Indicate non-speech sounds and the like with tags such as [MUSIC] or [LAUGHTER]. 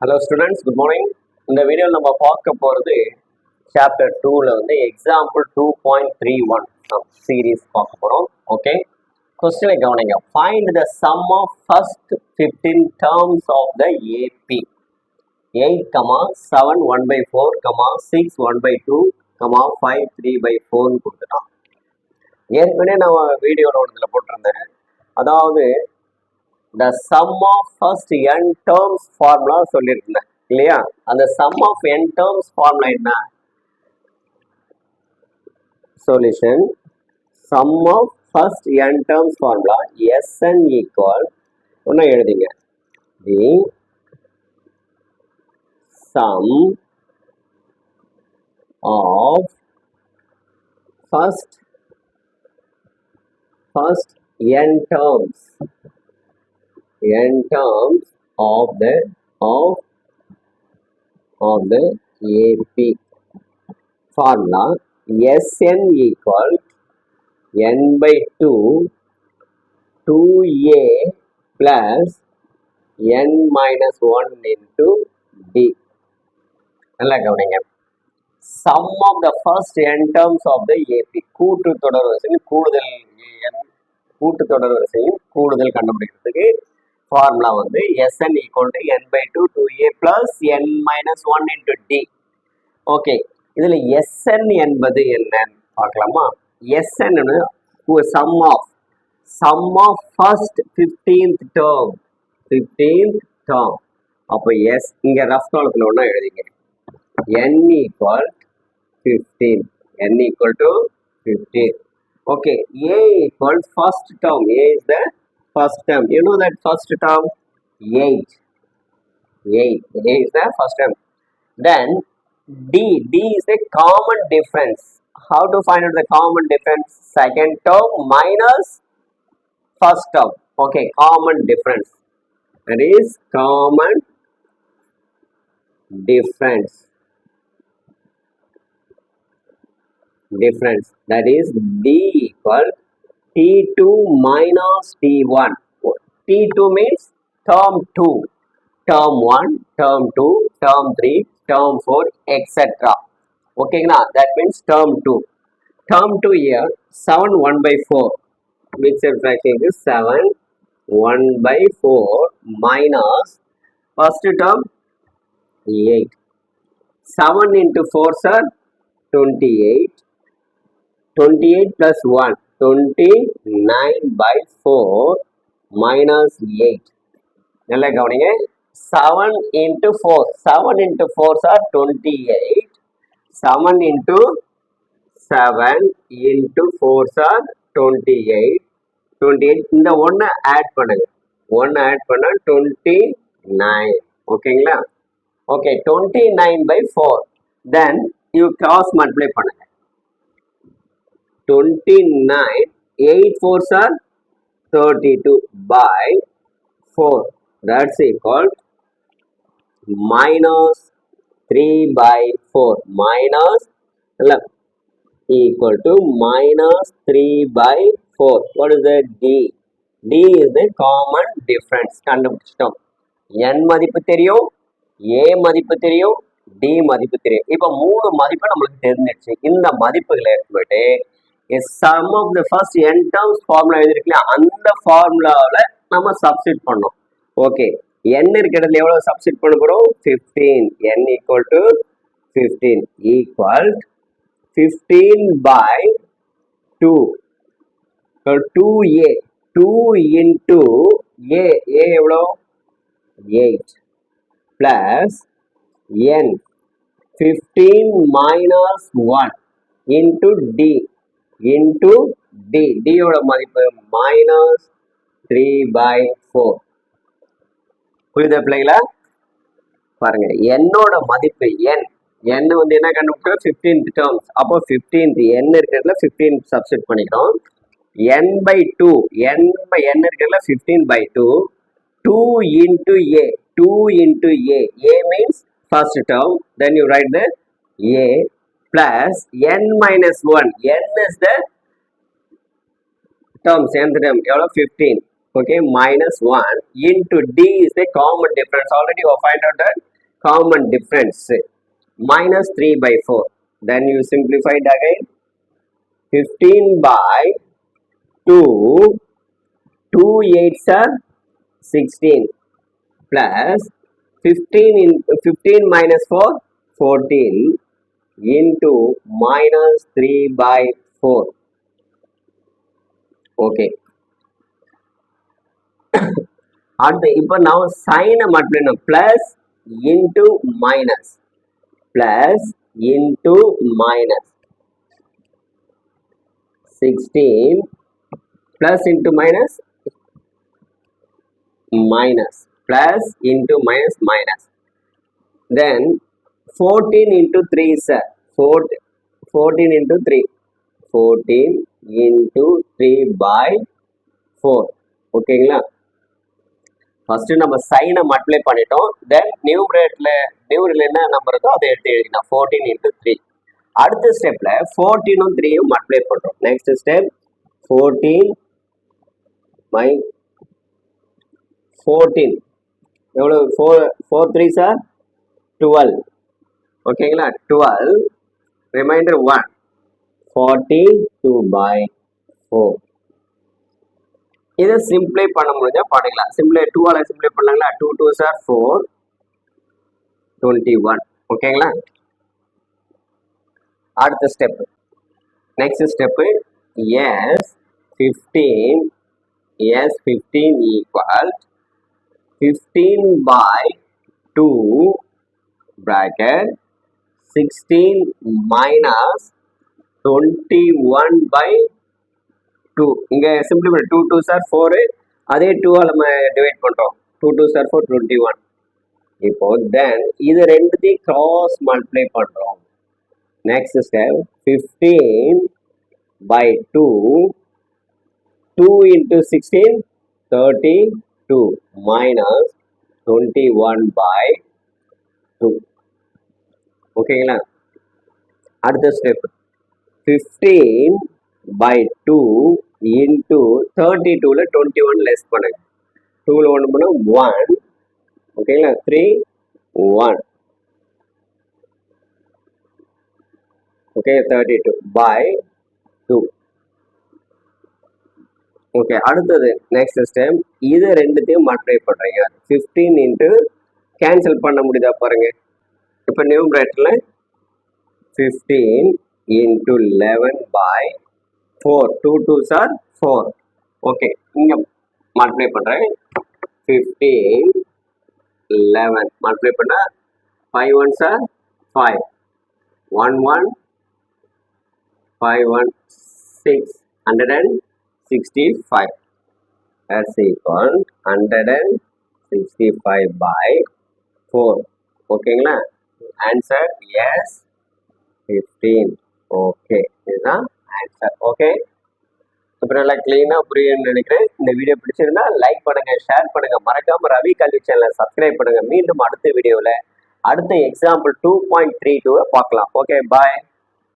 Hello students good morning இந்த வீடியோவில் நம்ம பார்க்க போகிறது சாப்டர் டூவில் வந்து example two point three one series பார்க்க போகிறோம் ஓகே கொஸ்டினை கவனிங்க. Find the sum of first fifteen terms of the AP eight comma seven one by four comma six one by two comma five three by ஃபோர்னு கொடுத்துட்டான். ஏற்கனவே நான் வீடியோவில் ஒன்றில் போட்டிருந்தேன் அதாவது the sum of first n terms formula சொல்லியிருந்தேன் இல்லையா? அந்த sum of n terms formula என்ன? Solution sum of first n terms formula S n equal ஒன்று எழுதிங்க. The sum of first first n terms n terms of the of of the AP formula Sn equal n by 2 2a plus n minus 1 into d நல்லா கவனிங்க some of the first n terms of the AP கூட்டு தொடர் வரிசையில் கூடுதல் n கூட்டு தொடர் வரிசையில் கூடுதல் கண்டுபிடிக்கிறதுக்கு ஃபார்முலா வந்து S n equal to n by two two a plus n minus one into d okay இதில் எஸ்என் என்பது என்னன்னு பார்க்கலாமா? S n sum of sum of first fifteenth term fifteenth term அப்போ எஸ் இங்கே ரஃப் காலத்தில் ஒன்றா எழுதிங்க. N equal fifteen n equal to fifteen okay a equal first term a is the first term. You know that first term? 8 8 a is the first term. Then d. D is the common difference. How to find out the common difference? Second term minus first term. Okay common difference. That is common difference. Difference. That is d equal t2 minus t1 t2 means term 2 term 1 term 2 term 3 term 4 etc okay now that means term 2 term 2 here 7 1 by 4 which is 7 1 by 4 minus first term 8 7 into 4 sir 28 28 plus 1 29 by 4 minus 8 நல்லா கவனிங்க. 7 into 4 7 into 4 are 28 7 into 7 into 4 are 28 28 இந்த ஒன்று add பண்ணுங்க. ஒன்று add பண்ணால் twenty nine ஓகேங்களா? Okay twenty nine by four then you cross multiply பண்ணுங்க. 29 8 fours are 32 by 4 that's equal minus 3 by 4 minus இல்ல, equal to minus 3 by 4 what is the d d is the common difference கண்டுபிடிச்சிட்டோம் n மதிப்பு தெரியும் a மதிப்பு தெரியும் d மதிப்பு தெரியும் இப்போ மூணு மதிப்பு நம்மளுக்கு தெரிஞ்சிடுச்சு இந்த மதிப்புகளை எடுத்து போயிட்டு sum of the first n terms formula எழுதிருக்கலையா அந்த ஃபார்முலாவில் நம்ம சப்ஸ்டிட் பண்ணோம். ஓகே n இருக்க இடத்துல எவ்வளோ சப்ஸ்டிட் பண்ண போகிறோம் fifteen n equal to fifteen equal fifteen by two two a two into a a எவ்வளோ eight plus n fifteen minus one into d into d டியோட மதிப்பு மைனஸ் த்ரீ பை ஃபோர் புரியுதா பிள்ளைங்களா பாருங்க என்னோட மதிப்பு என் என் வந்து என்ன கண்டுபிடிச்சோம்? ஃபிஃப்டீன்த் டேர்ம்ஸ் அப்போ ஃபிஃப்டீன்த் என் இருக்கிறதுல ஃபிஃப்டீன் சப்ஸ்டிட் பண்ணிக்கிறோம். N by two n by n இருக்கிறதுல fifteen by two two into a two into a a means first term then you write the a plus n minus 1 n is the terms nth term எவ்வளோ 15 okay minus 1 into d is the common difference already you find out that common difference minus 3 by 4 then you simplify it again 15 by 2 2 8s are 16 plus 15 in 15 minus 4 14 into minus 3 by 4 okay. [COUGHS] அடுத்து இப்போ நான் சைனை மட்டும் plus into minus plus into minus sixteen plus into minus minus. Plus into minus minus. Then 14 into 3 sir. 4 14 into 3 14 into 3 by 4 ஓகேங்களா first நம்ம சைனை multiply பண்ணிட்டோம். தென் new ரேட்டில் நியூரில் என்ன நம்பர் இருக்கோ அதை எடுத்து எழுதிக்கலாம். ஃபோர்டீன் இன்ட்டு த்ரீ அடுத்த ஸ்டெப்பில் ஃபோர்டீனும் த்ரீயும் மல்டிப்ளை பண்ணுறோம் next step fourteen my fourteen எவ்வளோ four four three sir twelve ஓகேங்களா twelve remainder one forty two by four இதை சிம்பிளை பண்ண முடிஞ்சால் பண்ணிக்கலாம். சிம்பிளை டூவால் சிம்பிளை பண்ணலாங்களா? Two two sir four twenty one ஓகேங்களா அடுத்த step next step S fifteen S fifteen equal 15 by 2 bracket 16 minus 21 by 2 இங்க simply two two sir four அதே டூவால் நம்ம டிவைட் பண்ணுறோம் two two sir four twenty one இப்போ தென் இது ரெண்டுத்தையும் கிராஸ் மல்டிப்ளை பண்ணுறோம் next step fifteen by two two into sixteen thirty 2 minus 21 by 2 ஓகேங்களா? அடுத்த ஸ்டெப் 15 by 2 into 32ல 21 லெஸ் பண்ணுங்க. டூவில் ஒன்று பண்ணால் ஒன் ஓகேங்களா? 3 1 okay thirty two by two okay அடுத்தது நெக்ஸ்ட் ஸ்டெப் இது ரெண்டுத்தையும் மல்டிப்ளை பண்ணுறீங்க ஃபிஃப்டீன் இன்ட்டு கேன்சல் பண்ண முடியுதா பாருங்கள் இப்போ new பிராட்டில் fifteen into eleven by four two two sir four okay இங்கே மல்டிப்ளை பண்ணுறேன் ஃபிஃப்டீன் லெவன் மல்டிப்ளை பண்ணால் five one sir five one one five one six hundred and 65 that's equal 165 by 4 ஓகேங்களா answer S fifteen okay இதுதான் answer okay இப்போ நல்லா க்ளீனாக புரியும்னு நினைக்கிறேன். இந்த வீடியோ பிடிச்சிருந்தா லைக் பண்ணுங்க ஷேர் பண்ணுங்க. மறக்காம ரவி கல்வி சேனலை சப்ஸ்கிரைப் பண்ணுங்க. மீண்டும் அடுத்த வீடியோவில் அடுத்த எக்ஸாம்பிள் டூ பாயிண்ட் த்ரீ டூவை பார்க்கலாம். Okay bye